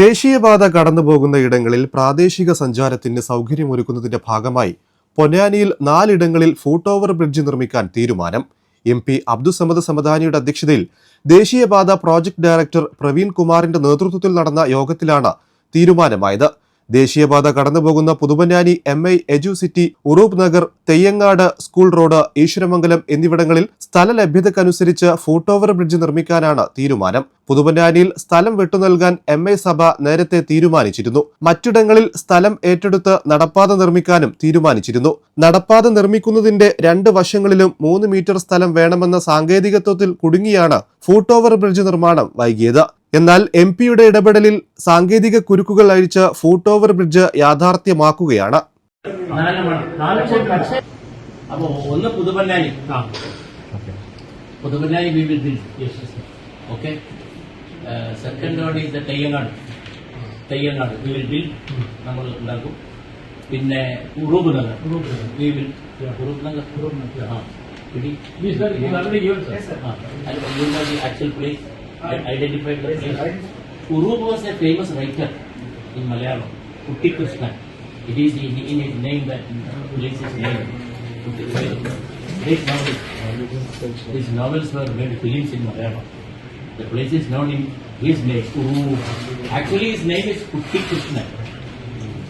ദേശീയപാത കടന്നുപോകുന്ന ഇടങ്ങളിൽ പ്രാദേശിക സഞ്ചാരത്തിന് സൗകര്യമൊരുക്കുന്നതിന്റെ ഭാഗമായി പൊന്നാനിയിൽ നാലിടങ്ങളിൽ ഫൂട്ട് ഓവർ ബ്രിഡ്ജ് നിർമ്മിക്കാൻ തീരുമാനം. എം പി അബ്ദുസമദ് സമദാനിയുടെ അധ്യക്ഷതയിൽ ദേശീയപാത പ്രോജക്ട് ഡയറക്ടർ പ്രവീൺ കുമാറിന്റെ നേതൃത്വത്തിൽ നടന്ന യോഗത്തിലാണ് തീരുമാനമായത്. ദേശീയപാത കടന്നുപോകുന്ന Puthuponnani M I edu city Uroob Nagar Theyyangad school road Eswaramangalam എന്നിവിടങ്ങളിൽ സ്ഥല ലഭ്യതക്കനുസരിച്ച് ഫൂട്ട് ഓവർ ബ്രിഡ്ജ് നിർമ്മിക്കാനാണ് തീരുമാനം. പുതുപന്നാനിയിൽ സ്ഥലം വിട്ടുനൽകാൻ എം ഐ സഭ നേരത്തെ തീരുമാനിച്ചിരുന്നു. മറ്റിടങ്ങളിൽ സ്ഥലം ഏറ്റെടുത്ത് നടപ്പാത നിർമ്മിക്കാനും തീരുമാനിച്ചിരുന്നു. നടപ്പാത നിർമ്മിക്കുന്നതിന്റെ രണ്ട് വശങ്ങളിലും മൂന്ന് മീറ്റർ സ്ഥലം വേണമെന്ന സാങ്കേതികത്വത്തിൽ കുടുങ്ങിയാണ് ഫൂട്ട് ഓവർ ബ്രിഡ്ജ് നിർമ്മാണം വൈകിയത്. എന്നാൽ എം പിയുടെ ഇടപെടലിൽ സാങ്കേതിക കുരുക്കുകൾ അഴിച്ച് ഫൂട്ട് ഓവർ ബ്രിഡ്ജ് യാഥാർത്ഥ്യമാക്കുകയാണ്. ഒന്ന് Puthuponnani Puthuponnani we will build okay second road is the Theyyangad Theyyangad we will build നമ്മൾ ഉണ്ടാക്കും. പിന്നെ ഉറൂബ് നഗർ വി വിൽ ഉറൂബ് നഗർ ആ. പിടി actual place identified the place. Urur was a famous writer in Malayalam, Uttikrishnan. It is in, in his name that place is named. Great novels. His novels were made films in Malayalam. The place is known in his name, Urur. Actually, his name is Uttikrishnan.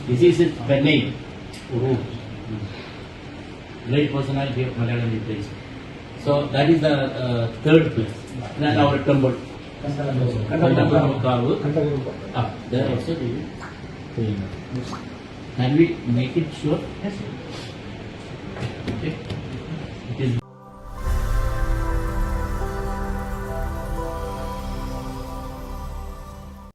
This is his name, Urur. Great personality of Malayalam literature. So that is the uh, third place. Then our temple. Kandakurukavu. Ah, there also will. Can we make it sure? Yes. Okay. It is